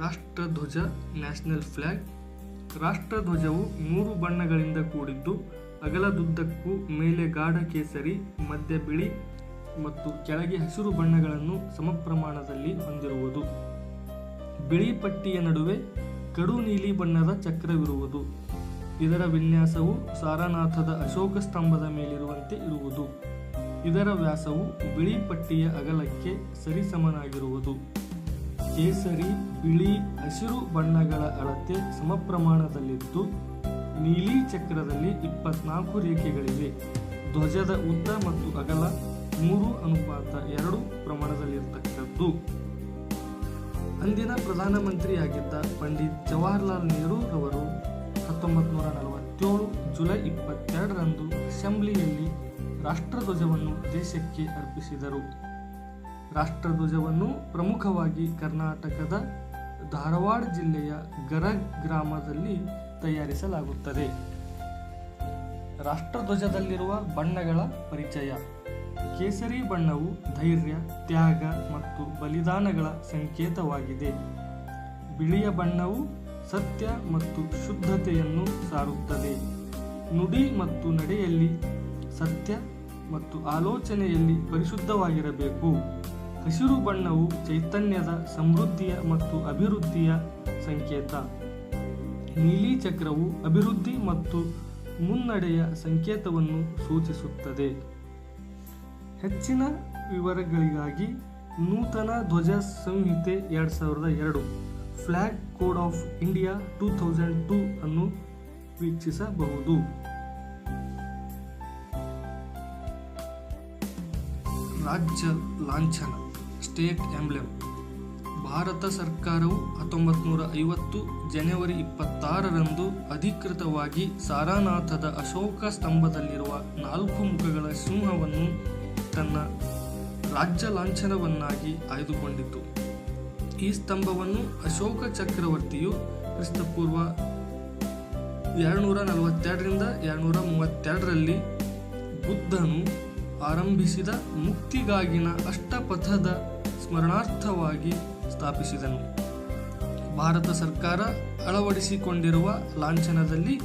ರಾಷ್ಟ್ರಧ್ವಜ, national flag ರಾಷ್ಟ್ರಧ್ವಜವು ಮೂರು ಬಣ್ಣಗಳಿಂದ ಕೂಡಿದ್ದು, ಅಗಲದುದ್ದಕ್ಕೂ ಮೇಲೆ ಗಾಢ ಕೇಸರಿ, ಮಧ್ಯ ಬಿಳಿ ಮತ್ತು ಕೆಳಗೆ ಹಸಿರು ಬಣ್ಣಗಳನ್ನು ಸಮಪ್ರಮಾಣದಲ್ಲಿ ಹೊಂದಿರುವುದು. ಬಿಳಿ ಪಟ್ಟಿಯ ನಡುವೆ ಕಡು ನೀಲಿ ಬಣ್ಣದ ಚಕ್ರವಿರುವುದು. ಇದರ ವಿನ್ಯಾಸವು ಸಾರನಾಥದ ಅಶೋಕ ಸ್ತಂಭದ ಮೇಲಿರುವಂತೆ ಇರುವುದು. ಇದರ ವ್ಯಾಸವು ಬಿಳಿ ಪಟ್ಟಿಯ ಅಗಲಕ್ಕೆ ಸರಿಸಮನಾಗಿರುವುದು ಕೇಸರಿ, ಬಿಳಿ, ಹಸಿರು ಬಣ್ಣಗಳ ಅಳತೆ ಸಮಪ್ರಮಾಣದಲ್ಲಿದ್ದು ನೀಲಿ ಚಕ್ರದಲ್ಲಿ ಇಪ್ಪತ್ನಾಲ್ಕು ರೇಖೆಗಳಿವೆ. ಧ್ವಜದ ಉದ್ದ ಮತ್ತು ಅಗಲ ಮೂರು ಅನುಪಾತ ಎರಡು ಪ್ರಮಾಣದಲ್ಲಿರತಕ್ಕದ್ದು. ಅಂದಿನ ಪ್ರಧಾನಮಂತ್ರಿಯಾಗಿದ್ದ ಪಂಡಿತ್ ಜವಾಹರ್ಲಾಲ್ ನೆಹರು ಅವರು ಹತ್ತೊಂಬತ್ತು ನೂರ ನಲವತ್ತೇಳು ಜುಲೈ ಇಪ್ಪತ್ತೆರಡರಂದು ಅಸೆಂಬ್ಲಿಯಲ್ಲಿ ರಾಷ್ಟ್ರಧ್ವಜವನ್ನು ದೇಶಕ್ಕೆ ಅರ್ಪಿಸಿದರು. ರಾಷ್ಟ್ರಧ್ವಜವನ್ನು ಪ್ರಮುಖವಾಗಿ ಕರ್ನಾಟಕದ ಧಾರವಾಡ ಜಿಲ್ಲೆಯ ಗರಗ್ ಗ್ರಾಮದಲ್ಲಿ ತಯಾರಿಸಲಾಗುತ್ತದೆ. ರಾಷ್ಟ್ರಧ್ವಜದಲ್ಲಿರುವ ಬಣ್ಣಗಳ ಪರಿಚಯ. ಕೇಸರಿ ಬಣ್ಣವು ಧೈರ್ಯ, ತ್ಯಾಗ ಮತ್ತು ಬಲಿದಾನಗಳ ಸಂಕೇತವಾಗಿದೆ. ಬಿಳಿಯ ಬಣ್ಣವು ಸತ್ಯ ಮತ್ತು ಶುದ್ಧತೆಯನ್ನು ಸಾರುತ್ತದೆ. ನುಡಿ ಮತ್ತು ನಡೆಯಲ್ಲಿ ಸತ್ಯ ಮತ್ತು ಆಲೋಚನೆಯಲ್ಲಿ ಪರಿಶುದ್ಧವಾಗಿರಬೇಕು. ಹಸಿರು ಬಣ್ಣವು ಚೈತನ್ಯದ ಸಮೃದ್ಧಿಯ ಮತ್ತು ಅಭಿವೃದ್ಧಿಯ ಸಂಕೇತ. ನೀಲಿ ಚಕ್ರವು ಅಭಿವೃದ್ಧಿ ಮತ್ತು ಮುನ್ನಡೆಯ ಸಂಕೇತವನ್ನು ಸೂಚಿಸುತ್ತದೆ. ಹೆಚ್ಚಿನ ವಿವರಗಳಿಗಾಗಿ ನೂತನ ಧ್ವಜ ಸಂಹಿತೆ ಎರಡು ಸಾವಿರದ ಎರಡು flag code of India two thousand two ಅನ್ನು ವೀಕ್ಷಿಸಬಹುದು. ರಾಜ್ಯ ಲಾಂಛನ. State emblem. ಭಾರತ ಸರ್ಕಾರವು ಹತ್ತೊಂಬತ್ತು ನೂರ ಐವತ್ತು ಜನವರಿ ಇಪ್ಪತ್ತಾರರಂದು ಅಧಿಕೃತವಾಗಿ ಸಾರಾನಾಥದ ಅಶೋಕ ಸ್ತಂಭದಲ್ಲಿರುವ ನಾಲ್ಕು ಮುಖಗಳ ಸಿಂಹವನ್ನು ತನ್ನ ರಾಜ್ಯ ಲಾಂಛನವನ್ನಾಗಿ ಆಯ್ದುಕೊಂಡಿತು. ಈ ಸ್ತಂಭವನ್ನು ಅಶೋಕ ಚಕ್ರವರ್ತಿಯು ಕ್ರಿಸ್ತಪೂರ್ವ ಎರಡುನೂರ ನಲವತ್ತೆರಡರಿಂದ ಎರಡುನೂರ ಮೂವತ್ತೆರಡರಲ್ಲಿ ಬುದ್ಧನು ಆರಂಭಿಸಿದ ಮುಕ್ತಿಗಾಗಿನ ಅಷ್ಟಪಥದ ಸ್ಮರಣಾರ್ಥವಾಗಿ ಸ್ಥಾಪಿಸಿದನು. ಭಾರತ ಸರ್ಕಾರ ಅಳವಡಿಸಿಕೊಂಡಿರುವ ಲಾಂಛನದಲ್ಲಿ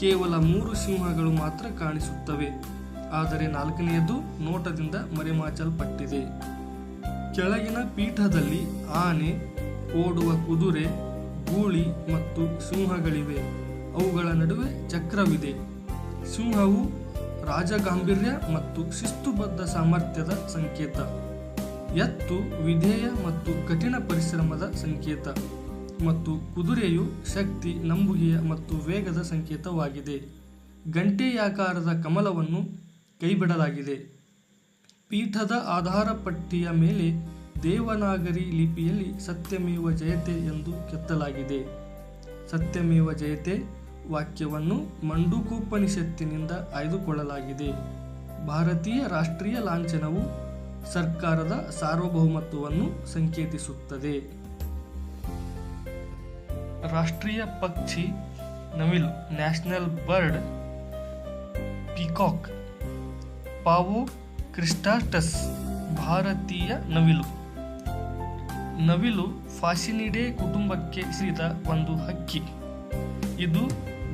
ಕೇವಲ ಮೂರು ಸಿಂಹಗಳು ಮಾತ್ರ ಕಾಣಿಸುತ್ತವೆ. ಆದರೆ ನಾಲ್ಕನೆಯದು ನೋಟದಿಂದ ಮರೆಮಾಚಲ್ಪಟ್ಟಿದೆ. ಕೆಳಗಿನ ಪೀಠದಲ್ಲಿ ಆನೆ, ಓಡುವ ಕುದುರೆ, ಗೂಳಿ ಮತ್ತು ಸಿಂಹಗಳಿವೆ. ಅವುಗಳ ನಡುವೆ ಚಕ್ರವಿದೆ. ಸಿಂಹವು ರಾಜಗಾಂಭೀರ್ಯ ಮತ್ತು ಶಿಸ್ತುಬದ್ಧ ಸಾಮರ್ಥ್ಯದ ಸಂಕೇತ. ಎತ್ತು, ವಿಧೇಯ ಮತ್ತು ಕಠಿಣ ಪರಿಶ್ರಮದ ಸಂಕೇತ ಮತ್ತು ಕುದುರೆಯು ಶಕ್ತಿ, ನಂಬುಗೆಯ ಮತ್ತು ವೇಗದ ಸಂಕೇತವಾಗಿದೆ. ಗಂಟೆಯಾಕಾರದ ಕಮಲವನ್ನು ಕೈಬಿಡಲಾಗಿದೆ. ಪೀಠದ ಆಧಾರ ಪಟ್ಟಿಯ ಮೇಲೆ ದೇವನಾಗರಿ ಲಿಪಿಯಲ್ಲಿ ಸತ್ಯಮೇವ ಜಯತೆ ಎಂದು ಕೆತ್ತಲಾಗಿದೆ. ಸತ್ಯಮೇವ ಜಯತೆ ವಾಕ್ಯವನ್ನು ಮಂಡುಕೋಪನಿಷತ್ತಿನಿಂದ ಆಯ್ದುಕೊಳ್ಳಲಾಗಿದೆ. ಭಾರತೀಯ ರಾಷ್ಟ್ರೀಯ ಲಾಂಛನವು ಸರ್ಕಾರದ ಸಾರ್ವಭೌಮತ್ವವನ್ನು ಸಂಕೇತಿಸುತ್ತದೆ. ರಾಷ್ಟ್ರೀಯ ಪಕ್ಷಿ ನವಿಲು, national bird, peacock, Pavo cristatus, ಭಾರತೀಯ ನವಿಲು. ನವಿಲು ಫಾಸಿನಿಡೆ ಕುಟುಂಬಕ್ಕೆ ಸೇರಿದ ಒಂದು ಹಕ್ಕಿ. ಇದು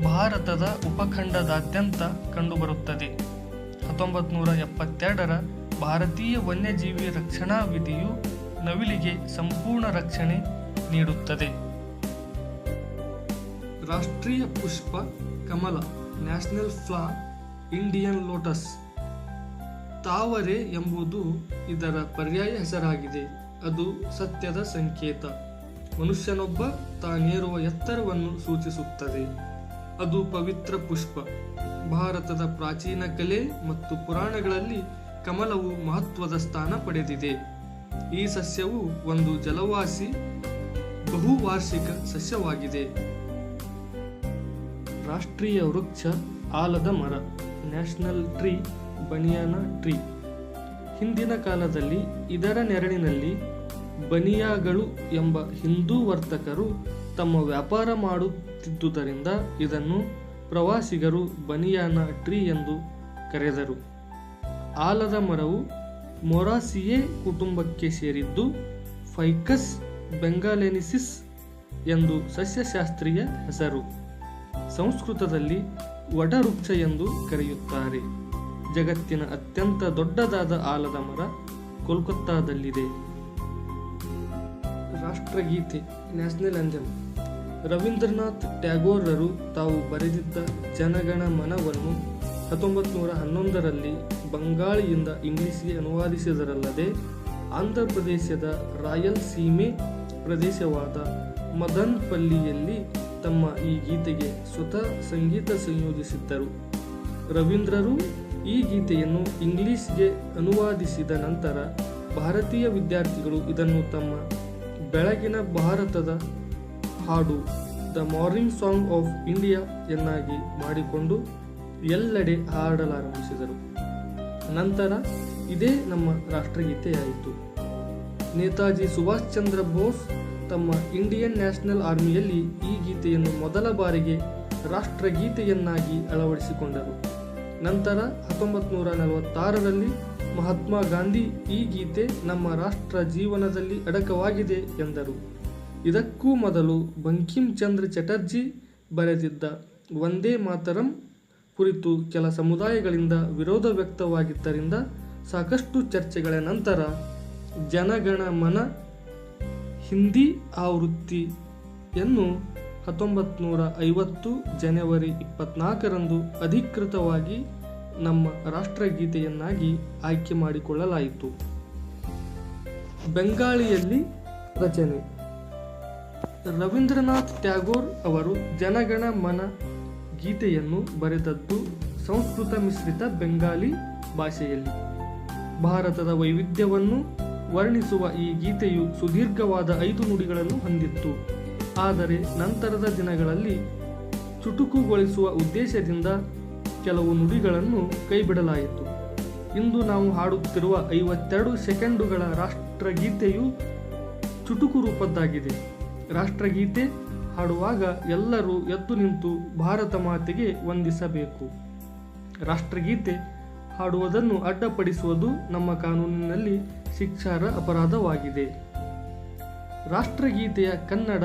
ಭಾರತದ ಉಪಖಂಡದಾದ್ಯಂತ ಕಂಡುಬರುತ್ತದೆ. ಹತ್ತೊಂಬತ್ತು ನೂರ ಎಪ್ಪತ್ತೆರಡರ ಭಾರತೀಯ ವನ್ಯಜೀವಿ ರಕ್ಷಣಾ ವಿಧಿಯು ನವಿಲಿಗೆ ಸಂಪೂರ್ಣ ರಕ್ಷಣೆ ನೀಡುತ್ತದೆ. ರಾಷ್ಟ್ರೀಯ ಪುಷ್ಪ ಕಮಲ, ನ್ಯಾಷನಲ್ ಫ್ಲಾ, ಇಂಡಿಯನ್ ಲೋಟಸ್. ತಾವರೆ ಎಂಬುದು ಇದರ ಪರ್ಯಾಯ ಹೆಸರಾಗಿದೆ. ಅದು ಸತ್ಯದ ಸಂಕೇತ. ಮನುಷ್ಯನೊಬ್ಬ ತಾನೇರುವ ಎತ್ತರವನ್ನು ಸೂಚಿಸುತ್ತದೆ. ಅದು ಪವಿತ್ರ ಪುಷ್ಪ. ಭಾರತದ ಪ್ರಾಚೀನ ಕಲೆ ಮತ್ತು ಪುರಾಣಗಳಲ್ಲಿ ಕಮಲವು ಮಹತ್ವದ ಸ್ಥಾನ ಪಡೆದಿದೆ. ಈ ಸಸ್ಯವು ಒಂದು ಜಲವಾಸಿ, ಬಹುವಾರ್ಷಿಕ ಸಸ್ಯವಾಗಿದೆ. ರಾಷ್ಟ್ರೀಯ ವೃಕ್ಷ ಆಲದ ಮರ, ನ್ಯಾಷನಲ್ ಟ್ರೀ, ಬನಿಯಾನ ಟ್ರೀ. ಹಿಂದಿನ ಕಾಲದಲ್ಲಿ ಇದರ ನೆರಳಿನಲ್ಲಿ ಬನಿಯಾಗಳು ಎಂಬ ಹಿಂದೂ ವರ್ತಕರು ತಮ್ಮ ವ್ಯಾಪಾರ ಮಾಡುತ್ತಿದ್ದುದರಿಂದ ಇದನ್ನು ಪ್ರವಾಸಿಗರು ಬನಿಯಾನ ಟ್ರೀ ಎಂದು ಕರೆದರು. ಆಲದ ಮರವು ಮೊರಾಸಿಯೇ ಕುಟುಂಬಕ್ಕೆ ಸೇರಿದ್ದು ಫೈಕಸ್ ಬೆಂಗಾಲೆನಿಸಿಸ್ ಎಂದು ಸಸ್ಯಶಾಸ್ತ್ರೀಯ ಹೆಸರು. ಸಂಸ್ಕೃತದಲ್ಲಿ ವಟವೃಕ್ಷ ಎಂದು ಕರೆಯುತ್ತಾರೆ. ಜಗತ್ತಿನ ಅತ್ಯಂತ ದೊಡ್ಡದಾದ ಆಲದ ಮರ ಕೋಲ್ಕತ್ತಾದಲ್ಲಿದೆ. ರಾಷ್ಟ್ರಗೀತೆ ನ್ಯಾಷನಲ್ ಆಂಥೆಮ್ ರವೀಂದ್ರನಾಥ್ ಟ್ಯಾಗೋರರು ತಾವು ಬರೆದಿದ್ದ ಜನಗಣ ಮನವನ್ನು ಹತ್ತೊಂಬತ್ತು ನೂರ ಹನ್ನೊಂದರಲ್ಲಿ ಬಂಗಾಳಿಯಿಂದ ಇಂಗ್ಲಿಷ್ಗೆ ಅನುವಾದಿಸಿದರಲ್ಲದೆ ಆಂಧ್ರ ಪ್ರದೇಶದ ರಾಯಲ್ ಸೀಮೆ ಪ್ರದೇಶವಾದ ಮದನ್ಪಲ್ಲಿಯಲ್ಲಿ ತಮ್ಮ ಈ ಗೀತೆಗೆ ಸ್ವತಃ ಸಂಗೀತ ಸಂಯೋಜಿಸಿದ್ದರು. ರವೀಂದ್ರರು ಈ ಗೀತೆಯನ್ನು ಇಂಗ್ಲಿಷ್ಗೆ ಅನುವಾದಿಸಿದ ನಂತರ ಭಾರತೀಯ ವಿದ್ಯಾರ್ಥಿಗಳು ಇದನ್ನು ತಮ್ಮ ಬೆಳಗಿನ ಭಾರತದ ಹಾಡು, the morning song of India ಎನ್ನಾಗಿ ಮಾಡಿಕೊಂಡು ಎಲ್ಲೆಡೆ ಹಾಡಲಾರಂಭಿಸಿದರು. ನಂತರ ಇದೇ ನಮ್ಮ ರಾಷ್ಟ್ರಗೀತೆಯಾಯಿತು. ನೇತಾಜಿ ಸುಭಾಷ್ ಚಂದ್ರ ಬೋಸ್ ತಮ್ಮ ಇಂಡಿಯನ್ ನ್ಯಾಷನಲ್ ಆರ್ಮಿಯಲ್ಲಿ ಈ ಗೀತೆಯನ್ನು ಮೊದಲ ಬಾರಿಗೆ ರಾಷ್ಟ್ರಗೀತೆಯನ್ನಾಗಿ ಅಳವಡಿಸಿಕೊಂಡರು. ನಂತರ ಹತ್ತೊಂಬತ್ತು ನೂರ ನಲವತ್ತಾರರಲ್ಲಿ ಮಹಾತ್ಮ ಗಾಂಧಿ ಈ ಗೀತೆ ನಮ್ಮ ರಾಷ್ಟ್ರ ಜೀವನದಲ್ಲಿ ಅಡಕವಾಗಿದೆ ಎಂದರು. ಇದಕ್ಕೂ ಮೊದಲು ಬಂಕಿಂ ಚಂದ್ರ ಚಟರ್ಜಿ ಬರೆದಿದ್ದ ವಂದೇ ಮಾತರಂ ಕುರಿತು ಕೆಲ ಸಮುದಾಯಗಳಿಂದ ವಿರೋಧ ವ್ಯಕ್ತವಾಗಿದ್ದರಿಂದ ಸಾಕಷ್ಟು ಚರ್ಚೆಗಳ ನಂತರ ಜನಗಣ ಮನ ಹಿಂದಿ ಆವೃತ್ತಿಯನ್ನು ಹತ್ತೊಂಬತ್ತು ನೂರ ಐವತ್ತು ಜನವರಿ ಇಪ್ಪತ್ನಾಲ್ಕರಂದು ಅಧಿಕೃತವಾಗಿ ನಮ್ಮ ರಾಷ್ಟ್ರಗೀತೆಯನ್ನಾಗಿ ಆಯ್ಕೆ ಮಾಡಿಕೊಳ್ಳಲಾಯಿತು. ಬೆಂಗಾಳಿಯಲ್ಲಿ ರಚನೆ. ರವೀಂದ್ರನಾಥ್ ಟ್ಯಾಗೋರ್ ಅವರು ಜನಗಣ ಮನ ಗೀತೆಯನ್ನು ಬರೆದದ್ದು ಸಂಸ್ಕೃತ ಮಿಶ್ರಿತ ಬೆಂಗಾಲಿ ಭಾಷೆಯಲ್ಲಿ. ಭಾರತದ ವೈವಿಧ್ಯವನ್ನು ವರ್ಣಿಸುವ ಈ ಗೀತೆಯು ಸುದೀರ್ಘವಾದ ಐದು ನುಡಿಗಳನ್ನು ಹೊಂದಿತ್ತು. ಆದರೆ ನಂತರದ ದಿನಗಳಲ್ಲಿ ಚುಟುಕುಗೊಳಿಸುವ ಉದ್ದೇಶದಿಂದ ಕೆಲವು ನುಡಿಗಳನ್ನು ಕೈಬಿಡಲಾಯಿತು. ಇಂದು ನಾವು ಹಾಡುತ್ತಿರುವ ಐವತ್ತೆರಡು ಸೆಕೆಂಡುಗಳ ರಾಷ್ಟ್ರಗೀತೆಯು ಚುಟುಕು ರೂಪದ್ದಾಗಿದೆ. ರಾಷ್ಟ್ರಗೀತೆ ಹಾಡುವಾಗ ಎಲ್ಲರೂ ಎದ್ದು ನಿಂತು ಭಾರತ ಮಾತೆಗೆ ವಂದಿಸಬೇಕು. ರಾಷ್ಟ್ರಗೀತೆ ಹಾಡುವುದನ್ನು ಅಡ್ಡಪಡಿಸುವುದು ನಮ್ಮ ಕಾನೂನಿನಲ್ಲಿ ಶಿಕ್ಷಾರ ಅಪರಾಧವಾಗಿದೆ. ರಾಷ್ಟ್ರಗೀತೆಯ ಕನ್ನಡ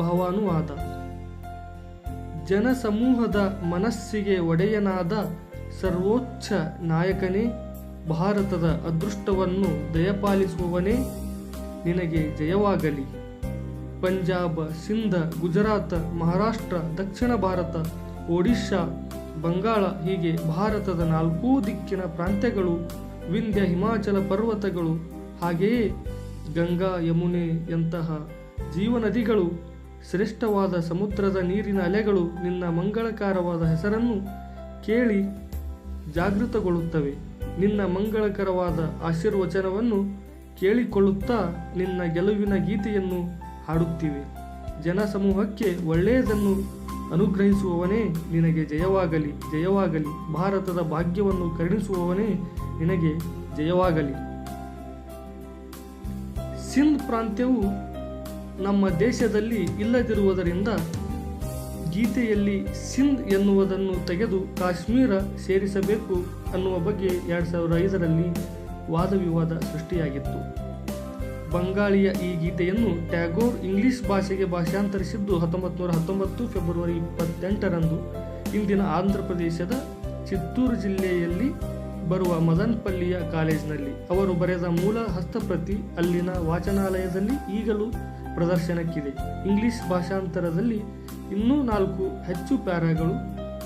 ಭಾವಾನುವಾದ. ಜನಸಮೂಹದ ಮನಸ್ಸಿಗೆ ಒಡೆಯನಾದ ಸರ್ವೋಚ್ಚ ನಾಯಕನೇ, ಭಾರತದ ಅದೃಷ್ಟವನ್ನು ದಯಪಾಲಿಸುವವನೇ, ನಿನಗೆ ಜಯವಾಗಲಿ. ಪಂಜಾಬ, ಸಿಂಧ, ಗುಜರಾತ್, ಮಹಾರಾಷ್ಟ್ರ, ದಕ್ಷಿಣ ಭಾರತ, ಒಡಿಶಾ, ಬಂಗಾಳ ಹೀಗೆ ಭಾರತದ ನಾಲ್ಕೂ ದಿಕ್ಕಿನ ಪ್ರಾಂತ್ಯಗಳು, ವಿಂಧ್ಯ ಹಿಮಾಚಲ ಪರ್ವತಗಳು, ಹಾಗೆಯೇ ಗಂಗಾ ಯಮುನೆ ಯಂತಹ ಜೀವನದಿಗಳು, ಶ್ರೇಷ್ಠವಾದ ಸಮುದ್ರದ ನೀರಿನ ಅಲೆಗಳು ನಿನ್ನ ಮಂಗಳಕರವಾದ ಹೆಸರನ್ನು ಕೇಳಿ ಜಾಗೃತಗೊಳ್ಳುತ್ತವೆ. ನಿನ್ನ ಮಂಗಳಕರವಾದ ಆಶೀರ್ವಚನವನ್ನು ಕೇಳಿಕೊಳ್ಳುತ್ತಾ ನಿನ್ನ ಗೆಲುವಿನ ಗೀತೆಯನ್ನು ಹಾಡುತ್ತಿವೆ. ಜನಸಮೂಹಕ್ಕೆ ಒಳ್ಳೆಯದನ್ನು ಅನುಗ್ರಹಿಸುವವನೇ ನಿನಗೆ ಜಯವಾಗಲಿ ಜಯವಾಗಲಿ. ಭಾರತದ ಭಾಗ್ಯವನ್ನು ಕರುಣಿಸುವವನೇ ನಿನಗೆ ಜಯವಾಗಲಿ. ಸಿಂಧ್ ಪ್ರಾಂತ್ಯವು ನಮ್ಮ ದೇಶದಲ್ಲಿ ಇಲ್ಲದಿರುವುದರಿಂದ ಗೀತೆಯಲ್ಲಿ ಸಿಂಧ್ ಎನ್ನುವುದನ್ನು ತೆಗೆದು ಕಾಶ್ಮೀರ ಸೇರಿಸಬೇಕು ಅನ್ನುವ ಬಗ್ಗೆ ಎರಡು ಸಾವಿರದ ಐದರಲ್ಲಿ ವಾದವಿವಾದ ಸೃಷ್ಟಿಯಾಗಿತ್ತು. ಬಂಗಾಳಿಯ ಈ ಗೀತೆಯನ್ನು ಟ್ಯಾಗೋರ್ ಇಂಗ್ಲಿಷ್ ಭಾಷೆಗೆ ಭಾಷಾಂತರಿಸಿದ್ದು ಹತ್ತೊಂಬತ್ತು ನೂರ ಹತ್ತೊಂಬತ್ತು ಫೆಬ್ರವರಿ ಇಪ್ಪತ್ತೆಂಟರಂದು. ಇಂದಿನ ಆಂಧ್ರ ಪ್ರದೇಶದ ಚಿತ್ತೂರು ಜಿಲ್ಲೆಯಲ್ಲಿ ಬರುವ ಮದನ್ಪಲ್ಲಿಯ ಕಾಲೇಜಿನಲ್ಲಿ. ಅವರು ಬರೆದ ಮೂಲ ಹಸ್ತಪ್ರತಿ ಅಲ್ಲಿನ ವಾಚನಾಲಯದಲ್ಲಿ ಈಗಲೂ ಪ್ರದರ್ಶನಕ್ಕಿದೆ. ಇಂಗ್ಲಿಷ್ ಭಾಷಾಂತರದಲ್ಲಿ ಇನ್ನೂ ನಾಲ್ಕು ಹೆಚ್ಚು ಪ್ಯಾರಾಗಳು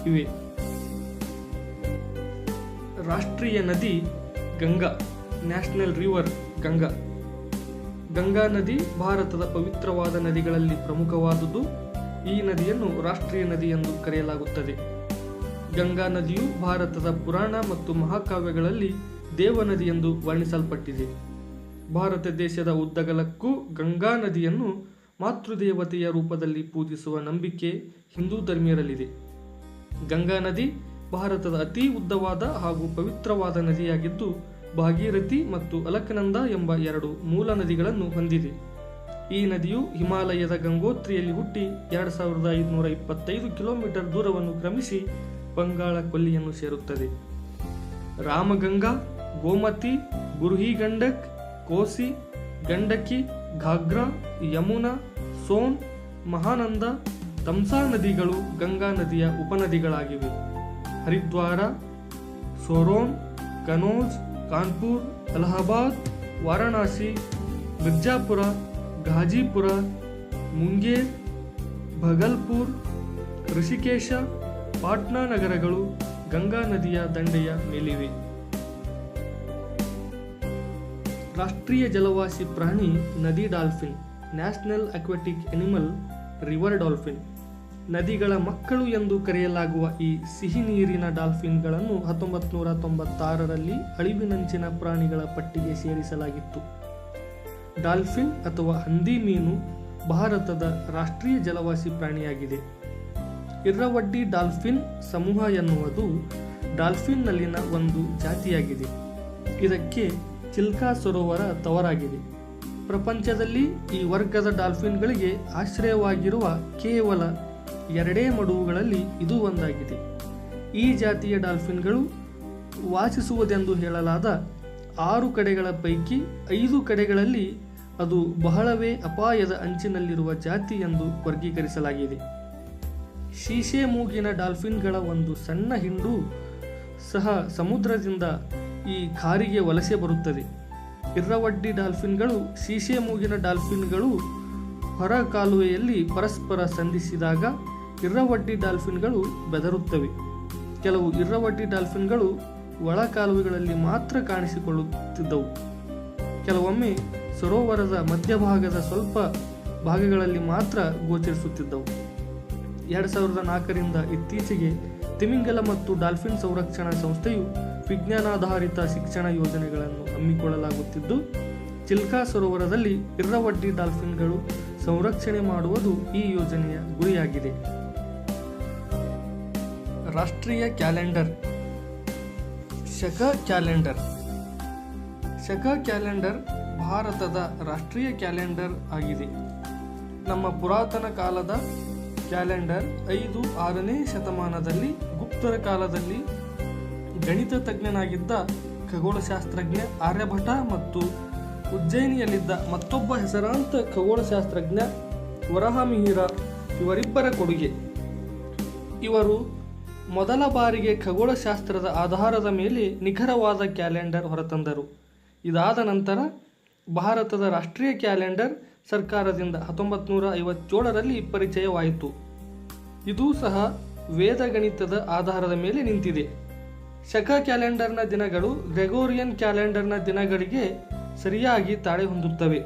ಇವೆ. ರಾಷ್ಟ್ರೀಯ ನದಿ ಗಂಗಾ, ನ್ಯಾಷನಲ್ ರಿವರ್ ಗಂಗಾ. ಗಂಗಾ ನದಿ ಭಾರತದ ಪವಿತ್ರವಾದ ನದಿಗಳಲ್ಲಿ ಪ್ರಮುಖವಾದುದು. ಈ ನದಿಯನ್ನು ರಾಷ್ಟ್ರೀಯ ನದಿ ಎಂದು ಕರೆಯಲಾಗುತ್ತದೆ. ಗಂಗಾ ನದಿಯು ಭಾರತದ ಪುರಾಣ ಮತ್ತು ಮಹಾಕಾವ್ಯಗಳಲ್ಲಿ ದೇವನದಿ ಎಂದು ವರ್ಣಿಸಲ್ಪಟ್ಟಿದೆ. ಭಾರತ ದೇಶದ ಉದ್ದಗಲಕ್ಕೂ ಗಂಗಾ ನದಿಯನ್ನು ಮಾತೃದೇವತೆಯ ರೂಪದಲ್ಲಿ ಪೂಜಿಸುವ ನಂಬಿಕೆ ಹಿಂದೂ ಧರ್ಮೀಯರಲ್ಲಿದೆ. ಗಂಗಾ ನದಿ ಭಾರತದ ಅತಿ ಉದ್ದವಾದ ಹಾಗೂ ಪವಿತ್ರವಾದ ನದಿಯಾಗಿದ್ದು ಭಾಗೀರಥಿ ಮತ್ತು ಅಲಕನಂದ ಎಂಬ ಎರಡು ಮೂಲ ನದಿಗಳನ್ನು ಹೊಂದಿದೆ. ಈ ನದಿಯು ಹಿಮಾಲಯದ ಗಂಗೋತ್ರಿಯಲ್ಲಿ ಹುಟ್ಟಿ ಎರಡು ಸಾವಿರದ ಐದುನೂರ ಇಪ್ಪತ್ತೈದು ಕಿಲೋಮೀಟರ್ ದೂರವನ್ನು ಕ್ರಮಿಸಿ ಬಂಗಾಳ ಕೊಲ್ಲಿಯನ್ನು ಸೇರುತ್ತದೆ. ರಾಮಗಂಗಾ, ಗೋಮತಿ ಗುರುಹಿ ಗಂಡಕ್ ಕೋಸಿ, ಗಂಡಕಿ, ಘಾಗ್ರಾ, ಯಮುನಾ, ಸೋನ್, ಮಹಾನಂದ, ತಮ್ಸಾ ನದಿಗಳು ಗಂಗಾ ನದಿಯ ಉಪನದಿಗಳಾಗಿವೆ. ಹರಿದ್ವಾರ, ಸೋರೋನ್, ಕನೋಜ್ ಕಾನ್ಪುರ್, ಅಲಹಾಬಾದ್, ವಾರಣಾಸಿ, ಮಿರ್ಜಾಪುರ, ಘಾಜಿಪುರ, ಮುಂಗೇರ್, ಭಗಲ್ಪುರ್, ಋಷಿಕೇಶ, ಪಾಟ್ನಾ ನಗರಗಳು ಗಂಗಾ ನದಿಯ ದಂಡೆಯ ಮೇಲಿವೆ. ರಾಷ್ಟ್ರೀಯ ಜಲವಾಸಿ ಪ್ರಾಣಿ ನದಿ dolphin, national aquatic animal river dolphin. ನದಿಗಳ ಮಕ್ಕಳು ಎಂದು ಕರೆಯಲಾಗುವ ಈ ಸಿಹಿ ನೀರಿನ ಡಾಲ್ಫಿನ್ಗಳನ್ನು ಹತ್ತೊಂಬತ್ತು ನೂರ ತೊಂಬತ್ತಾರರಲ್ಲಿ ಅಳಿವಿನಂಚಿನ ಪ್ರಾಣಿಗಳ ಪಟ್ಟಿಗೆ ಸೇರಿಸಲಾಗಿತ್ತು. ಡಾಲ್ಫಿನ್ ಅಥವಾ ಹಂದಿ ಮೀನು ಭಾರತದ ರಾಷ್ಟ್ರೀಯ ಜಲವಾಸಿ ಪ್ರಾಣಿಯಾಗಿದೆ. ಇರ್ರವಡ್ಡಿ ಡಾಲ್ಫಿನ್ ಸಮೂಹ ಎನ್ನುವುದು ಡಾಲ್ಫಿನ್ನಲ್ಲಿನ ಒಂದು ಜಾತಿಯಾಗಿದೆ. ಇದಕ್ಕೆ ಚಿಲ್ಕಾ ಸರೋವರ ತವರಾಗಿದೆ. ಪ್ರಪಂಚದಲ್ಲಿ ಈ ವರ್ಗದ ಡಾಲ್ಫಿನ್ಗಳಿಗೆ ಆಶ್ರಯವಾಗಿರುವ ಕೇವಲ ಎರಡೇ ಮಡುವುಗಳಲ್ಲಿ ಇದು ಒಂದಾಗಿದೆ. ಈ ಜಾತಿಯ ಡಾಲ್ಫಿನ್ಗಳು ವಾಸಿಸುವುದೆಂದು ಹೇಳಲಾದ ಆರು ಕಡೆಗಳ ಪೈಕಿ ಐದು ಕಡೆಗಳಲ್ಲಿ ಅದು ಬಹಳವೇ ಅಪಾಯದ ಅಂಚಿನಲ್ಲಿರುವ ಜಾತಿ ಎಂದು ವರ್ಗೀಕರಿಸಲಾಗಿದೆ. ಶೀಶೆ ಮೂಗಿನ ಡಾಲ್ಫಿನ್ಗಳ ಒಂದು ಸಣ್ಣ ಹಿಂಡು ಸಹ ಸಮುದ್ರದಿಂದ ಈ ಖಾರಿಗೆ ವಲಸೆ ಬರುತ್ತದೆ. ಇರ್ರವಡ್ಡಿ ಡಾಲ್ಫಿನ್ಗಳು ಶೀಶೆ ಮೂಗಿನ ಡಾಲ್ಫಿನ್ಗಳು ಹೊರ ಕಾಲುವೆಯಲ್ಲಿ ಪರಸ್ಪರ ಸಂಧಿಸಿದಾಗ ಇರ್ರವಡ್ಡಿ ಡಾಲ್ಫಿನ್ಗಳು ಬೆದರುತ್ತವೆ. ಕೆಲವು ಇರ್ರವಡ್ಡಿ ಡಾಲ್ಫಿನ್ಗಳು ಒಳ ಕಾಲುವೆಗಳಲ್ಲಿ ಮಾತ್ರ ಕಾಣಿಸಿಕೊಳ್ಳುತ್ತಿದ್ದವು. ಕೆಲವೊಮ್ಮೆ ಸರೋವರದ ಮಧ್ಯಭಾಗದ ಸ್ವಲ್ಪ ಭಾಗಗಳಲ್ಲಿ ಮಾತ್ರ ಗೋಚರಿಸುತ್ತಿದ್ದವು. ಎರಡು ಸಾವಿರದ ನಾಲ್ಕರಿಂದ ಇತ್ತೀಚೆಗೆ ತಿಮಿಂಗಲ ಮತ್ತು ಡಾಲ್ಫಿನ್ ಸಂರಕ್ಷಣಾ ಸಂಸ್ಥೆಯು ವಿಜ್ಞಾನಾಧಾರಿತ ಶಿಕ್ಷಣ ಯೋಜನೆಗಳನ್ನು ಹಮ್ಮಿಕೊಳ್ಳಲಾಗುತ್ತಿದ್ದು, ಚಿಲ್ಕಾ ಸರೋವರದಲ್ಲಿ ಇರ್ರವಡ್ಡಿ ಡಾಲ್ಫಿನ್ಗಳು ಸಂರಕ್ಷಣೆ ಮಾಡುವುದು ಈ ಯೋಜನೆಯ ಗುರಿಯಾಗಿದೆ. ರಾಷ್ಟ್ರೀಯ ಕ್ಯಾಲೆಂಡರ್. ಶಕ ಕ್ಯಾಲೆಂಡರ್. ಶಕ ಕ್ಯಾಲೆಂಡರ್ ಭಾರತದ ರಾಷ್ಟ್ರೀಯ ಕ್ಯಾಲೆಂಡರ್ ಆಗಿದೆ. ನಮ್ಮ ಪುರಾತನ ಕಾಲದ ಕ್ಯಾಲೆಂಡರ್ ಐದು ಆರನೇ ಶತಮಾನದಲ್ಲಿ ಗುಪ್ತರ ಕಾಲದಲ್ಲಿ ಗಣಿತ ತಜ್ಞನಾಗಿದ್ದ ಖಗೋಳಶಾಸ್ತ್ರಜ್ಞ ಆರ್ಯಭಟ ಮತ್ತು ಉಜ್ಜಯಿನಿಯಲ್ಲಿದ್ದ ಮತ್ತೊಬ್ಬ ಹೆಸರಾಂತ ಖಗೋಳಶಾಸ್ತ್ರಜ್ಞ ವರಹಮಿಹಿರ ಇವರಿಬ್ಬರ ಕೊಡುಗೆ. ಇವರು ಮೊದಲ ಬಾರಿಗೆ ಖಗೋಳಶಾಸ್ತ್ರದ ಆಧಾರದ ಮೇಲೆ ನಿಖರವಾದ ಕ್ಯಾಲೆಂಡರ್ ಹೊರತಂದರು. ಇದಾದ ನಂತರ ಭಾರತದ ರಾಷ್ಟ್ರೀಯ ಕ್ಯಾಲೆಂಡರ್ ಸರ್ಕಾರದಿಂದ ಹತ್ತೊಂಬತ್ತು ನೂರ ಐವತ್ತೇಳರಲ್ಲಿ ಪರಿಚಯವಾಯಿತು. ಇದೂ ಸಹ ವೇದಗಣಿತದ ಆಧಾರದ ಮೇಲೆ ನಿಂತಿದೆ. ಶಕ ಕ್ಯಾಲೆಂಡರ್ನ ದಿನಗಳು ಗ್ರೆಗೋರಿಯನ್ ಕ್ಯಾಲೆಂಡರ್ನ ದಿನಗಳಿಗೆ ಸರಿಯಾಗಿ ತಾಳೆ ಹೊಂದುತ್ತವೆ.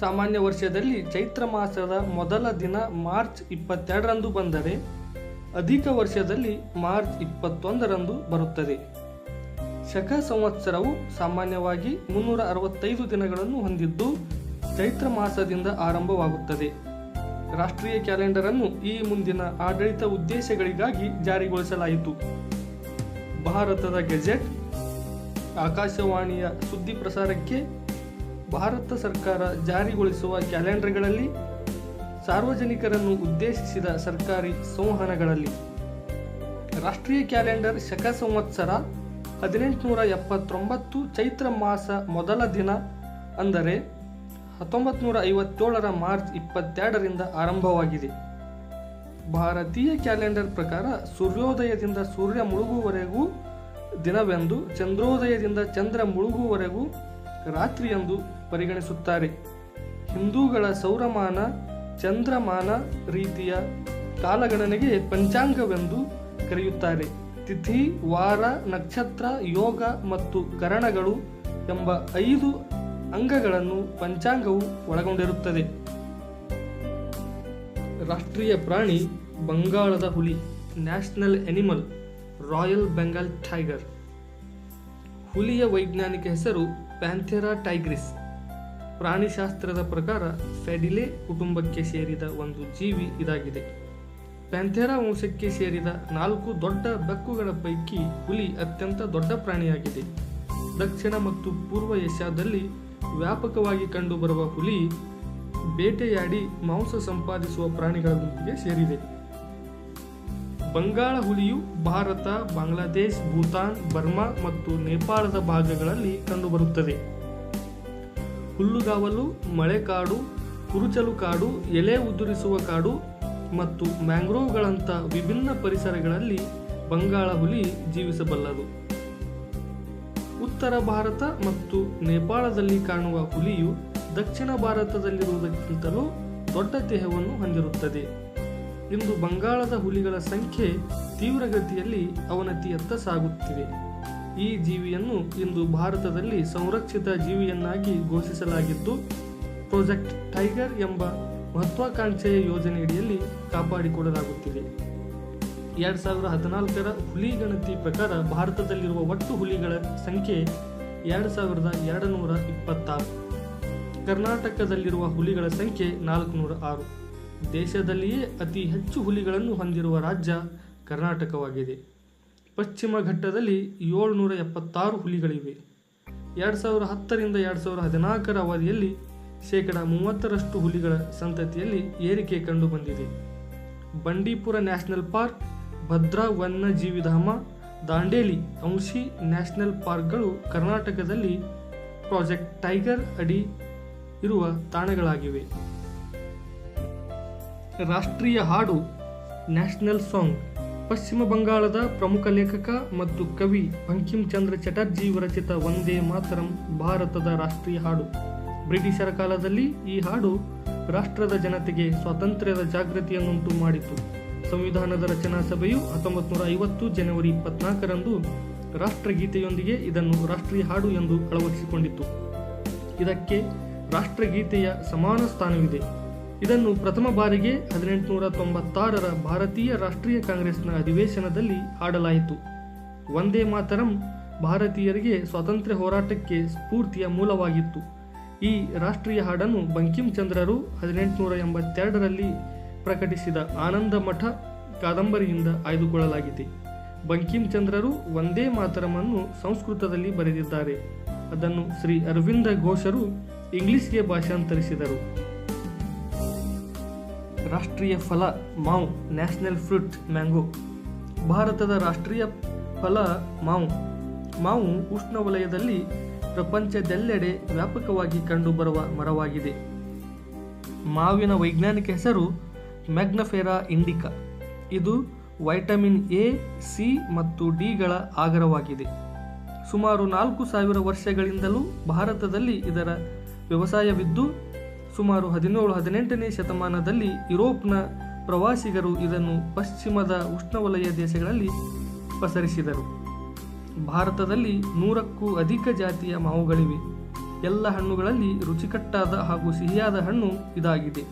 ಸಾಮಾನ್ಯ ವರ್ಷದಲ್ಲಿ ಚೈತ್ರ ಮಾಸದ ಮೊದಲ ದಿನ ಮಾರ್ಚ್ ಇಪ್ಪತ್ತೆರಡರಂದು ಬಂದರೆ ಅಧಿಕ ವರ್ಷದಲ್ಲಿ ಮಾರ್ಚ್ ಇಪ್ಪತ್ತೊಂದರಂದು ಬರುತ್ತದೆ. ಶಕ ಸಂವತ್ಸರವು ಸಾಮಾನ್ಯವಾಗಿ ಮುನ್ನೂರ ಅರವತ್ತೈದು ದಿನಗಳನ್ನು ಹೊಂದಿದ್ದು ಚೈತ್ರ ಮಾಸದಿಂದ ಆರಂಭವಾಗುತ್ತದೆ. ರಾಷ್ಟ್ರೀಯ ಕ್ಯಾಲೆಂಡರ್ ಅನ್ನು ಈ ಮುಂದಿನ ಆಡಳಿತ ಉದ್ದೇಶಗಳಿಗಾಗಿ ಜಾರಿಗೊಳಿಸಲಾಯಿತು. ಭಾರತದ ಗೆಜೆಟ್, ಆಕಾಶವಾಣಿಯ ಸುದ್ದಿ ಪ್ರಸಾರಕ್ಕೆ ಭಾರತ ಸರ್ಕಾರ ಜಾರಿಗೊಳಿಸುವ ಕ್ಯಾಲೆಂಡರ್ಗಳಲ್ಲಿ ಸಾರ್ವಜನಿಕರನ್ನು ಉದ್ದೇಶಿಸಿದ ಸರ್ಕಾರಿ ಸಂವಹನಗಳಲ್ಲಿ ರಾಷ್ಟ್ರೀಯ ಕ್ಯಾಲೆಂಡರ್ ಶಕ ಸಂವತ್ಸರ ಹದಿನೆಂಟುನೂರ ಎಪ್ಪತ್ತೊಂಬತ್ತು ಚೈತ್ರ ಮಾಸ ಮೊದಲ ದಿನ ಅಂದರೆ ಹತ್ತೊಂಬತ್ತು ನೂರ ಐವತ್ತೇಳರ ಮಾರ್ಚ್ ಇಪ್ಪತ್ತೆರಡರಿಂದ ಆರಂಭವಾಗಿದೆ. ಭಾರತೀಯ ಕ್ಯಾಲೆಂಡರ್ ಪ್ರಕಾರ ಸೂರ್ಯೋದಯದಿಂದ ಸೂರ್ಯ ಮುಳುಗುವವರೆಗೂ ದಿನವೆಂದು ಚಂದ್ರೋದಯದಿಂದ ಚಂದ್ರ ಮುಳುಗುವವರೆಗೂ ರಾತ್ರಿಯೆಂದು ಪರಿಗಣಿಸುತ್ತಾರೆ. ಹಿಂದೂಗಳ ಸೌರಮಾನ ಚಂದ್ರಮಾನ ರೀತಿಯ ಕಾಲಗಣನೆಗೆ ಪಂಚಾಂಗವೆಂದು ಕರೆಯುತ್ತಾರೆ. ತಿಥಿ, ವಾರ, ನಕ್ಷತ್ರ, ಯೋಗ ಮತ್ತು ಕರಣಗಳು ಎಂಬ ಐದು ಅಂಗಗಳನ್ನು ಪಂಚಾಂಗವು ಒಳಗೊಂಡಿರುತ್ತದೆ. ರಾಷ್ಟ್ರೀಯ ಪ್ರಾಣಿ ಬಂಗಾಳದ ಹುಲಿ, national animal, royal Bengal tiger. ಹುಲಿಯ ವೈಜ್ಞಾನಿಕ ಹೆಸರು ಪ್ಯಾಂಥೆರಾ ಟೈಗ್ರಿಸ್. ಪ್ರಾಣಿಶಾಸ್ತ್ರದ ಪ್ರಕಾರ ಫೆಡಿಲೆ ಕುಟುಂಬಕ್ಕೆ ಸೇರಿದ ಒಂದು ಜೀವಿ ಇದಾಗಿದೆ. ಪ್ಯಾಂಥೆರಾ ವಂಶಕ್ಕೆ ಸೇರಿದ ನಾಲ್ಕು ದೊಡ್ಡ ಬೆಕ್ಕುಗಳ ಪೈಕಿ ಹುಲಿ ಅತ್ಯಂತ ದೊಡ್ಡ ಪ್ರಾಣಿಯಾಗಿದೆ. ದಕ್ಷಿಣ ಮತ್ತು ಪೂರ್ವ ಏಷ್ಯಾದಲ್ಲಿ ವ್ಯಾಪಕವಾಗಿ ಕಂಡುಬರುವ ಹುಲಿ ಬೇಟೆಯಾಡಿ ಮಾಂಸ ಸಂಪಾದಿಸುವ ಪ್ರಾಣಿಗಳ ಗುಂಪಿಗೆ ಸೇರಿದೆ. ಬಂಗಾಳ ಹುಲಿಯು ಭಾರತ, ಬಾಂಗ್ಲಾದೇಶ್, ಭೂತಾನ್, ಬರ್ಮಾ ಮತ್ತು ನೇಪಾಳದ ಭಾಗಗಳಲ್ಲಿ ಕಂಡುಬರುತ್ತದೆ. ಹುಲ್ಲುಗಾವಲು, ಮಳೆಕಾಡು, ಕುರುಚಲು ಕಾಡು, ಎಲೆ ಉದುರಿಸುವ ಕಾಡು ಮತ್ತು ಮ್ಯಾಂಗ್ರೋವ್ಗಳಂಥ ವಿಭಿನ್ನ ಪರಿಸರಗಳಲ್ಲಿ ಬಂಗಾಳ ಹುಲಿ ಜೀವಿಸಬಲ್ಲದು. ಉತ್ತರ ಭಾರತ ಮತ್ತು ನೇಪಾಳದಲ್ಲಿ ಕಾಣುವ ಹುಲಿಯು ದಕ್ಷಿಣ ಭಾರತದಲ್ಲಿರುವುದಕ್ಕಿಂತಲೂ ದೊಡ್ಡ ದೇಹವನ್ನು ಹೊಂದಿರುತ್ತದೆ. ಇಂದು ಬಂಗಾಳದ ಹುಲಿಗಳ ಸಂಖ್ಯೆ ತೀವ್ರಗತಿಯಲ್ಲಿ ಅವನತಿಯತ್ತ ಸಾಗುತ್ತಿದೆ. ಈ ಜೀವಿಯನ್ನು ಇಂದು ಭಾರತದಲ್ಲಿ ಸಂರಕ್ಷಿತ ಜೀವಿಯನ್ನಾಗಿ ಘೋಷಿಸಲಾಗಿದ್ದು, ಪ್ರೊಜೆಕ್ಟ್ ಟೈಗರ್ ಎಂಬ ಮಹತ್ವಾಕಾಂಕ್ಷೆಯ ಯೋಜನೆಯಡಿಯಲ್ಲಿ ಕಾಪಾಡಿಕೊಳ್ಳಲಾಗುತ್ತಿದೆ ಎರಡು ಸಾವಿರದ ಹದಿನಾಲ್ಕರ ಹುಲಿ ಗಣತಿ ಪ್ರಕಾರ ಭಾರತದಲ್ಲಿರುವ ಒಟ್ಟು ಹುಲಿಗಳ ಸಂಖ್ಯೆ ಎರಡು ಸಾವಿರದ ಎರಡು ನೂರ ಇಪ್ಪತ್ತಾರು. ಕರ್ನಾಟಕದಲ್ಲಿರುವ ಹುಲಿಗಳ ಸಂಖ್ಯೆ ನಾಲ್ಕುನೂರ ಆರು. ದೇಶದಲ್ಲಿಯೇ ಅತಿ ಹೆಚ್ಚು ಹುಲಿಗಳನ್ನು ಹೊಂದಿರುವ ರಾಜ್ಯ ಕರ್ನಾಟಕವಾಗಿದೆ. ಪಶ್ಚಿಮ ಘಟ್ಟದಲ್ಲಿ ಏಳುನೂರ ಎಪ್ಪತ್ತಾರು ಹುಲಿಗಳಿವೆ. ಎರಡು ಸಾವಿರದ ಹತ್ತರಿಂದ ಎರಡು ಸಾವಿರ ಹದಿನಾಲ್ಕರ ಅವಧಿಯಲ್ಲಿ ಶೇಕಡ ಮೂವತ್ತರಷ್ಟು ಹುಲಿಗಳ ಸಂತತಿಯಲ್ಲಿ ಏರಿಕೆ ಕಂಡುಬಂದಿದೆ ಬಂಡೀಪುರ ನ್ಯಾಷನಲ್ ಪಾರ್ಕ್, ಭದ್ರಾ ವನ್ಯಜೀವಿಧಾಮ, ದಾಂಡೇಲಿ ಅಂಶಿ ನ್ಯಾಷನಲ್ ಪಾರ್ಕ್ಗಳು ಕರ್ನಾಟಕದಲ್ಲಿ ಪ್ರಾಜೆಕ್ಟ್ ಟೈಗರ್ ಅಡಿ ಇರುವ ತಾಣಗಳಾಗಿವೆ. ರಾಷ್ಟ್ರೀಯ ಹಾಡು ನ್ಯಾಷನಲ್ ಸಾಂಗ್ ಪಶ್ಚಿಮ ಬಂಗಾಳದ ಪ್ರಮುಖ ಲೇಖಕ ಮತ್ತು ಕವಿ ಬಂಕಿಂ ಚಂದ್ರ ಚಟರ್ಜಿ ವಿರಚಿತ ವಂದೇ ಮಾತರಂ ಭಾರತದ ರಾಷ್ಟ್ರೀಯ ಹಾಡು. ಬ್ರಿಟಿಷರ ಕಾಲದಲ್ಲಿ ಈ ಹಾಡು ರಾಷ್ಟ್ರದ ಜನತೆಗೆ ಸ್ವಾತಂತ್ರ್ಯದ ಜಾಗೃತಿಯನ್ನುಂಟು ಮಾಡಿತು. ಸಂವಿಧಾನದ ರಚನಾ ಸಭೆಯು ಹತ್ತೊಂಬತ್ತು ನೂರ ಐವತ್ತು ಜನವರಿ ಇಪ್ಪತ್ನಾಲ್ಕರಂದು ರಾಷ್ಟ್ರಗೀತೆಯೊಂದಿಗೆ ಇದನ್ನು ರಾಷ್ಟ್ರೀಯ ಹಾಡು ಎಂದು ಅಳವಡಿಸಿಕೊಂಡಿತು. ಇದಕ್ಕೆ ರಾಷ್ಟ್ರಗೀತೆಯ ಸಮಾನ ಸ್ಥಾನವಿದೆ. ಇದನ್ನು ಪ್ರಥಮ ಬಾರಿಗೆ ಹದಿನೆಂಟುನೂರ ತೊಂಬತ್ತಾರರ ಭಾರತೀಯ ರಾಷ್ಟ್ರೀಯ ಕಾಂಗ್ರೆಸ್ನ ಅಧಿವೇಶನದಲ್ಲಿ ಹಾಡಲಾಯಿತು ವಂದೇ ಮಾತರಂ ಭಾರತೀಯರಿಗೆ ಸ್ವಾತಂತ್ರ್ಯ ಹೋರಾಟಕ್ಕೆ ಸ್ಫೂರ್ತಿಯ ಮೂಲವಾಗಿತ್ತು. ಈ ರಾಷ್ಟ್ರೀಯ ಹಾಡನ್ನು ಬಂಕಿಂ ಚಂದ್ರರು ಹದಿನೆಂಟುನೂರ ಎಂಬತ್ತೆರಡರಲ್ಲಿ ಪ್ರಕಟಿಸಿದ ಆನಂದ ಮಠ ಕಾದಂಬರಿಯಿಂದ ಆಯ್ದುಕೊಳ್ಳಲಾಗಿದೆ. ಬಂಕಿಂ ಚಂದ್ರರು ವಂದೇ ಮಾತರಮನ್ನು ಸಂಸ್ಕೃತದಲ್ಲಿ ಬರೆದಿದ್ದಾರೆ. ಅದನ್ನು ಶ್ರೀ ಅರವಿಂದ ಘೋಷರು ಇಂಗ್ಲಿಷ್ಗೆ ಭಾಷಾಂತರಿಸಿದರು. ರಾಷ್ಟ್ರೀಯ ಫಲ ಮಾವು, ನ್ಯಾಷನಲ್ ಫ್ರೂಟ್ ಮ್ಯಾಂಗೋ. ಭಾರತದ ರಾಷ್ಟ್ರೀಯ ಫಲ ಮಾವು. ಮಾವು ಉಷ್ಣವಲಯದಲ್ಲಿ ಪ್ರಪಂಚದೆಲ್ಲೆಡೆ ವ್ಯಾಪಕವಾಗಿ ಕಂಡುಬರುವ ಮರವಾಗಿದೆ. ಮಾವಿನ ವೈಜ್ಞಾನಿಕ ಹೆಸರು ಮ್ಯಾಗ್ನಫೆರಾ ಇಂಡಿಕಾ. ಇದು ವೈಟಮಿನ್ ಎ, ಸಿ ಮತ್ತು ಡಿಗಳ ಆಗರವಾಗಿದೆ. ಸುಮಾರು ನಾಲ್ಕು ಸಾವಿರ ವರ್ಷಗಳಿಂದಲೂ ಭಾರತದಲ್ಲಿ ಇದರ ವ್ಯವಸಾಯವಿದ್ದು ಸುಮಾರು ಹದಿನೇಳು, ಹದಿನೆಂಟನೇ ಶತಮಾನದಲ್ಲಿ ಯುರೋಪ್ನ ಪ್ರವಾಸಿಗರು ಇದನ್ನು ಪಶ್ಚಿಮದ ಉಷ್ಣವಲಯ ದೇಶಗಳಲ್ಲಿ ಪಸರಿಸಿದರು. ಭಾರತದಲ್ಲಿ ನೂರಕ್ಕೂ ಅಧಿಕ ಜಾತಿಯ ಮಾವುಗಳಿವೆ. ಎಲ್ಲ ಹಣ್ಣುಗಳಲ್ಲಿ ರುಚಿಕಟ್ಟಾದ ಹಾಗೂ ಸಿಹಿಯಾದ ಹಣ್ಣು ಇದಾಗಿದೆ.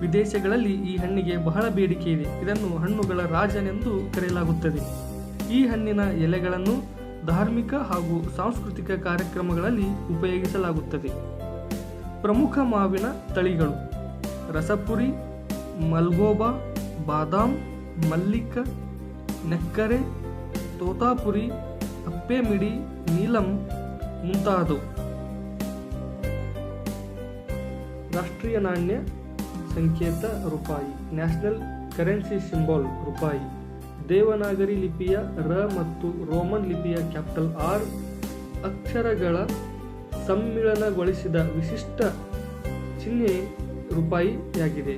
ವಿದೇಶಗಳಲ್ಲಿ ಈ ಹಣ್ಣಿಗೆ ಬಹಳ ಬೇಡಿಕೆ ಇದೆ. ಇದನ್ನು ಹಣ್ಣುಗಳ ರಾಜನೆಂದು ಕರೆಯಲಾಗುತ್ತದೆ. ಈ ಹಣ್ಣಿನ ಎಲೆಗಳನ್ನು ಧಾರ್ಮಿಕ ಹಾಗೂ ಸಾಂಸ್ಕೃತಿಕ ಕಾರ್ಯಕ್ರಮಗಳಲ್ಲಿ ಉಪಯೋಗಿಸಲಾಗುತ್ತದೆ. ಪ್ರಮುಖ ಮಾವಿನ ತಳಿಗಳು. ರಸಪುರಿ, ಮಲ್ಗೋಬಾ, ಬಾದಾಮ್, ಮಲ್ಲಿಕ, ನೆಕ್ಕರೆ, ತೋತಾಪುರಿ, ಅಪ್ಪೆಮಿಡಿ, ನೀಲಂ ಮುಂತಾದವು. ರಾಷ್ಟ್ರೀಯ ನಾಣ್ಯ ಸಂಕೇತ ರೂಪಾಯಿ, ನ್ಯಾಷನಲ್ ಕರೆನ್ಸಿ ಸಿಂಬಾಲ್ ರೂಪಾಯಿ, ದೇವನಾಗರಿ ಲಿಪಿಯ ರ ಮತ್ತು ರೋಮನ್ ಲಿಪಿಯ ಕ್ಯಾಪಿಟಲ್ ಆರ್ ಅಕ್ಷರಗಳ ಸಮ್ಮಿಳನಗೊಳಿಸಿದ ವಿಶಿಷ್ಟ ಚಿಹ್ನೆ ರೂಪಾಯಿಯಾಗಿದೆ.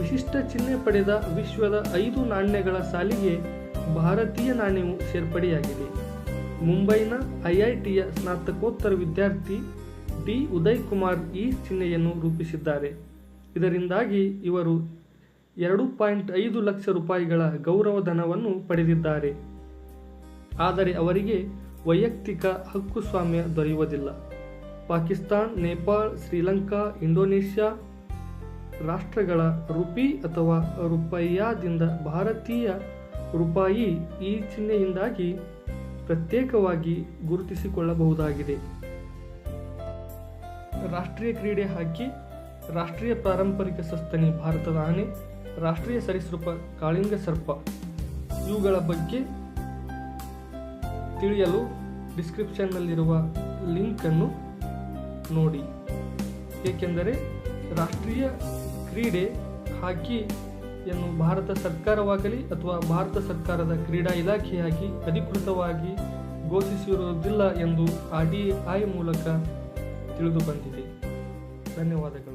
ವಿಶಿಷ್ಟ ಚಿಹ್ನೆ ಪಡೆದ ವಿಶ್ವದ ಐದು ನಾಣ್ಯಗಳ ಸಾಲಿಗೆ ಭಾರತೀಯ ನಾಣ್ಯವು ಸೇರ್ಪಡೆಯಾಗಿದೆ. ಮುಂಬೈನ ಐಐಟಿಯ ಸ್ನಾತಕೋತ್ತರ ವಿದ್ಯಾರ್ಥಿ ಡಿ. ಉದಯ್ ಕುಮಾರ್ ಈ ಚಿಹ್ನೆಯನ್ನು ರೂಪಿಸಿದ್ದಾರೆ. ಇದರಿಂದಾಗಿ ಇವರು ಎರಡು ಪಾಯಿಂಟ್ ಐದು ಲಕ್ಷ ರೂಪಾಯಿಗಳ ಗೌರವಧನವನ್ನು ಪಡೆದಿದ್ದಾರೆ. ಆದರೆ ಅವರಿಗೆ ವೈಯಕ್ತಿಕ ಹಕ್ಕುಸ್ವಾಮ್ಯ ದೊರೆಯುವುದಿಲ್ಲ. ಪಾಕಿಸ್ತಾನ್, ನೇಪಾಳ, ಶ್ರೀಲಂಕಾ, ಇಂಡೋನೇಷ್ಯಾ ರಾಷ್ಟ್ರಗಳ ರುಪಿ ಅಥವಾ ರುಪಾಯಿಯಾದಿಂದ ಭಾರತೀಯ ರೂಪಾಯಿ ಈ ಚಿಹ್ನೆಯಿಂದಾಗಿ ಪ್ರತ್ಯೇಕವಾಗಿ ಗುರುತಿಸಿಕೊಳ್ಳಬಹುದಾಗಿದೆ. ರಾಷ್ಟ್ರೀಯ ಕ್ರೀಡೆ ಹಾಕಿ, ರಾಷ್ಟ್ರೀಯ ಪಾರಂಪರಿಕ ಸಸ್ತನಿ ಭಾರತದ ಆನೆ, ರಾಷ್ಟ್ರೀಯ ಸರಿಸೃಪ ಕಾಳಿಂಗ ಸರ್ಪ ಇವುಗಳ ಬಗ್ಗೆ ತಿಳಿಯಲು ಡಿಸ್ಕ್ರಿಪ್ಷನ್ನಲ್ಲಿರುವ ಲಿಂಕನ್ನು ನೋಡಿ. ಏಕೆಂದರೆ ರಾಷ್ಟ್ರೀಯ ಕ್ರೀಡೆ ಹಾಕಿಯನ್ನು ಭಾರತ ಸರ್ಕಾರವಾಗಲಿ ಅಥವಾ ಭಾರತ ಸರ್ಕಾರದ ಕ್ರೀಡಾ ಇಲಾಖೆಯಾಗಿ ಅಧಿಕೃತವಾಗಿ ಘೋಷಿಸಿರುವುದಿಲ್ಲ ಎಂದು ಆರ್ ಡಿ ಐ ಮೂಲಕ ತಿಳಿದು ಬಂದಿದೆ. ಧನ್ಯವಾದಗಳು.